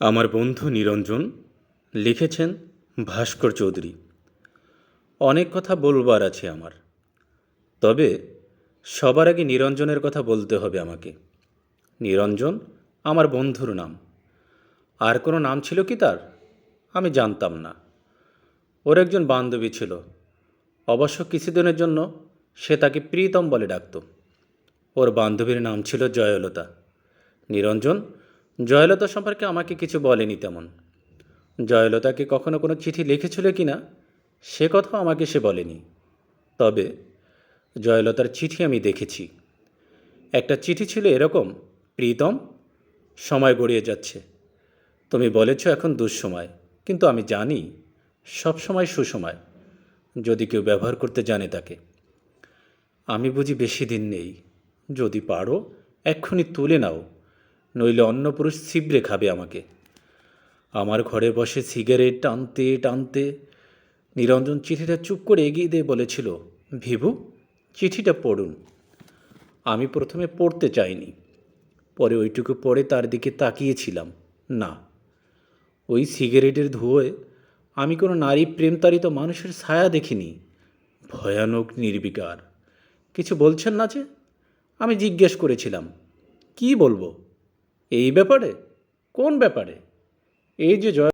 আমার বন্ধু নিরঞ্জন লিখেছেন ভাস্কর চৌধুরী। অনেক কথা বলবার আছে আমার। তবে সবার আগে নিরঞ্জনের কথা বলতে হবে আমাকে। নিরঞ্জন আমার বন্ধুর নাম। আর কোনো নাম ছিল কি তার? আমি জানতাম না। ওর একজন বান্ধবী ছিল। অবশ্য কিছুদিনের জন্য সে তাকে প্রীতম বলে ডাকত। ওর বান্ধবীর নাম ছিল জয়লতা। নিরঞ্জন জয়লতা সম্পর্কে আমাকে কিছু বলেনি তেমন। জয়লতাকে কখনো কোনো চিঠি লিখেছিল কি না সে কথাও আমাকে সে বলেনি। তবে জয়লতার চিঠি আমি দেখেছি। একটা চিঠি ছিল এরকম, প্রীতম, সময় গড়িয়ে যাচ্ছে। তুমি বলেছ এখন দুঃসময়, কিন্তু আমি জানি সব সময় সুসময়, যদি কেউ ব্যবহার করতে জানে তাকে। আমি বুঝি বেশি দিন নেই, যদি পারো, এক্ষুনি তুলে নাও। নইলে অন্য পুরুষ ছিবড়ে খাবে আমাকে। আমার ঘরে বসে সিগারেট টানতে টানতে নিরঞ্জন চিঠিটা চুপ করে এগিয়ে দিয়ে বলেছিল, ভিভু, চিঠিটা পড়ুন। আমি প্রথমে পড়তে চাইনি। পরে ওইটুকু পরে তার দিকে তাকিয়েছিলাম। না, ওই সিগারেটের ধুয়োয় আমি কোনো নারী প্রেমতাড়িত মানুষের ছায়া দেখিনি। ভয়ানক নির্বিকার। কিছু বলছেন না যে? আমি জিজ্ঞেস করেছিলাম, কি বলব? এই ব্যাপারে? কোন ব্যাপারে? এই যে জয়